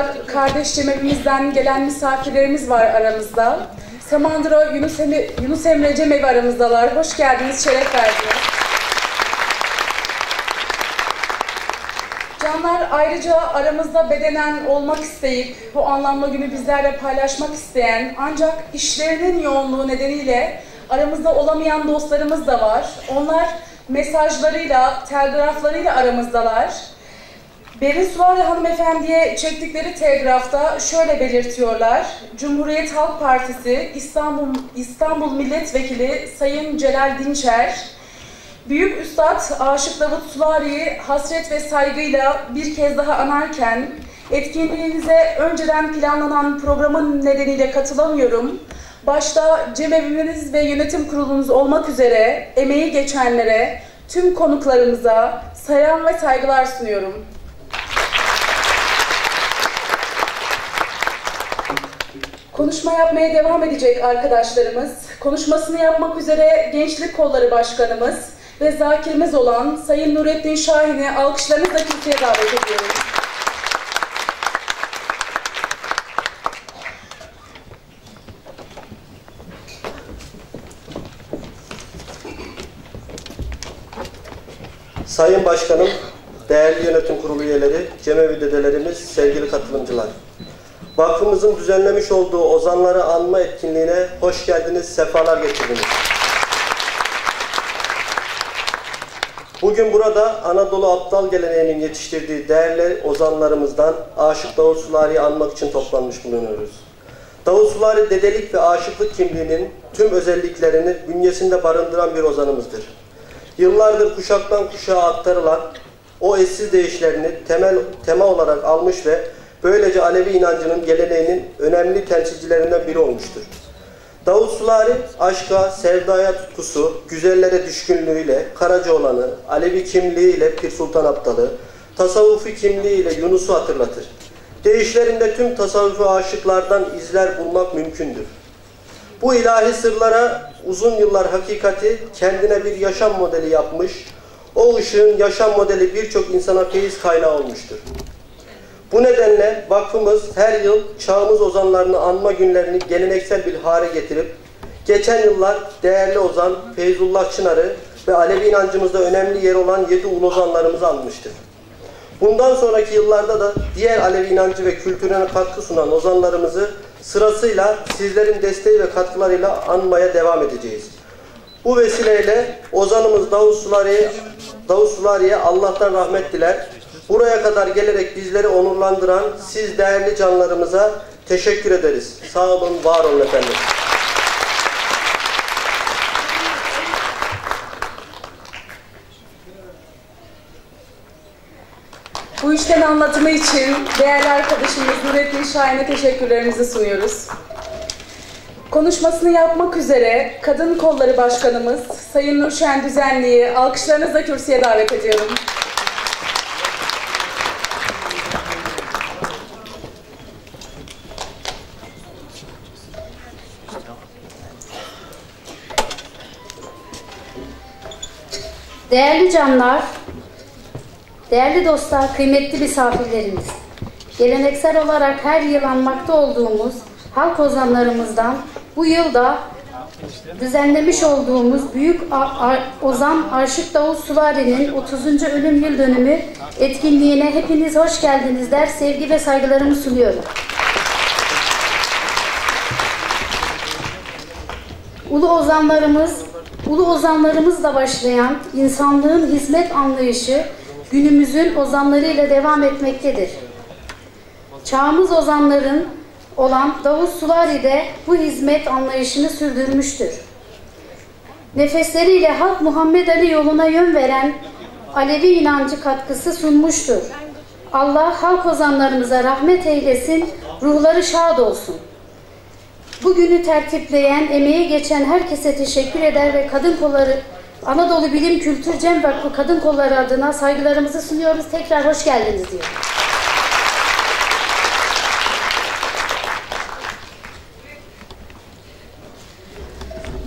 Dostlar, kardeş cemevimizden gelen misafirlerimiz var aramızda. Samandıra Yunus, Emre, Yunus Emre Cemevi aramızdalar. Hoş geldiniz, şeref verdiniz. Canlar ayrıca aramızda bedenen olmak isteyip bu anlamlı günü bizlerle paylaşmak isteyen ancak işlerinin yoğunluğu nedeniyle aramızda olamayan dostlarımız da var. Onlar mesajlarıyla, telgraflarıyla aramızdalar. Berin Suvari hanımefendiye çektikleri telgrafta şöyle belirtiyorlar. Cumhuriyet Halk Partisi İstanbul, İstanbul Milletvekili Sayın Celal Dinçer, Büyük Üstad Aşık Davut Sulari'yi hasret ve saygıyla bir kez daha anarken etkinliğinize önceden planlanan programın nedeniyle katılamıyorum. Başta cemevimiz ve yönetim kurulunuz olmak üzere emeği geçenlere, tüm konuklarımıza selam ve saygılar sunuyorum. Konuşma yapmaya devam edecek arkadaşlarımız, konuşmasını yapmak üzere Gençlik Kolları Başkanımız ve zakirimiz olan Sayın Nurettin Şahin'i alkışlarınızla kürsüye davet ediyorum. Sayın Başkanım, değerli yönetim kurulu üyeleri, cemevi dedelerimiz, sevgili katılımcılar. Vakfımızın düzenlemiş olduğu ozanları anma etkinliğine hoş geldiniz, sefalar getirdiniz. Bugün burada Anadolu Aptal geleneğinin yetiştirdiği değerli ozanlarımızdan Aşık Davut Sulari'yi anmak için toplanmış bulunuyoruz. Davut Sulari dedelik ve aşıklık kimliğinin tüm özelliklerini bünyesinde barındıran bir ozanımızdır. Yıllardır kuşaktan kuşağa aktarılan o eşsiz değişlerini temel tema olarak almış ve böylece Alevi inancının geleneğinin önemli temsilcilerinden biri olmuştur. Davut Sulari aşka, sevdaya tutkusu, güzellere düşkünlüğüyle Karacaoğlan'ı, Alevi kimliğiyle Pir Sultan Abdal'ı, tasavvufi kimliğiyle Yunus'u hatırlatır. Değişlerinde tüm tasavvufi aşıklardan izler bulmak mümkündür. Bu ilahi sırlara uzun yıllar hakikati kendine bir yaşam modeli yapmış, o ışığın yaşam modeli birçok insana feyiz kaynağı olmuştur. Bu nedenle vakfımız her yıl çağımız ozanlarını anma günlerini geleneksel bir hale getirip, geçen yıllar değerli ozan Feyzullah Çınar'ı ve Alevi inancımızda önemli yer olan yedi ulu ozanlarımızı anmıştır. Bundan sonraki yıllarda da diğer Alevi inancı ve kültürüne katkı sunan ozanlarımızı sırasıyla sizlerin desteği ve katkılarıyla anmaya devam edeceğiz. Bu vesileyle ozanımız Davut Sulari'ye Davut Sulari'ye Allah'tan rahmet diler. Buraya kadar gelerek bizleri onurlandıran siz değerli canlarımıza teşekkür ederiz. Sağ olun, var olun efendim. Bu işten anlatımı için değerli arkadaşımız Nurettin Şahin'e teşekkürlerimizi sunuyoruz. Konuşmasını yapmak üzere Kadın Kolları Başkanımız Sayın Nurşen Düzenli'yi alkışlarınızla kürsüye davet ediyorum. Değerli canlar, değerli dostlar, kıymetli misafirlerimiz. Geleneksel olarak her yıl anmakta olduğumuz halk ozanlarımızdan bu yılda düzenlemiş olduğumuz Büyük Ozan Arşık Davut Sulari'nin 30. ölüm yıl dönümü etkinliğine hepiniz hoş geldiniz der, sevgi ve saygılarımı sunuyorum. Ulu ozanlarımız, ulu ozanlarımızla başlayan insanlığın hizmet anlayışı günümüzün ozanlarıyla devam etmektedir. Çağımız ozanların olan Davut Sulari de bu hizmet anlayışını sürdürmüştür. Nefesleriyle Halk Muhammed Ali yoluna yön veren Alevi inancı katkısı sunmuştur. Allah halk ozanlarımıza rahmet eylesin, ruhları şad olsun. Bugünü tertipleyen, emeği geçen herkese teşekkür eder ve kadın kolları Anadolu Bilim Kültür Cem Vakfı Kadın Kolları adına saygılarımızı sunuyoruz. Tekrar hoş geldiniz diyor.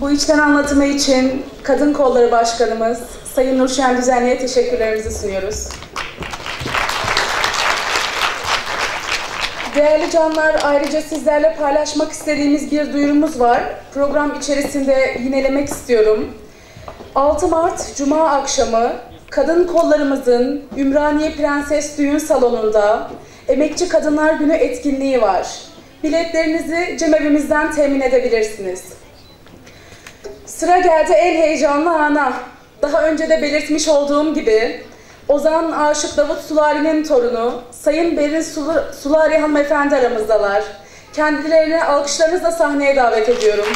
Bu içten anlatımı için Kadın Kolları Başkanımız Sayın Nurşen Düzenli'ye teşekkürlerimizi sunuyoruz. Değerli canlar, ayrıca sizlerle paylaşmak istediğimiz bir duyurumuz var. Program içerisinde yinelemek istiyorum. 6 Mart Cuma akşamı Kadın Kollarımızın Ümraniye Prenses Düğün Salonu'nda Emekçi Kadınlar Günü etkinliği var. Biletlerinizi cemevimizden temin edebilirsiniz. Sıra geldi en heyecanlı ana. Daha önce de belirtmiş olduğum gibi Ozan Aşık Davut Sulari'nin torunu Sayın Berin Sulu- Sulari hanımefendi aramızdalar. Kendilerini alkışlarınızla sahneye davet ediyorum.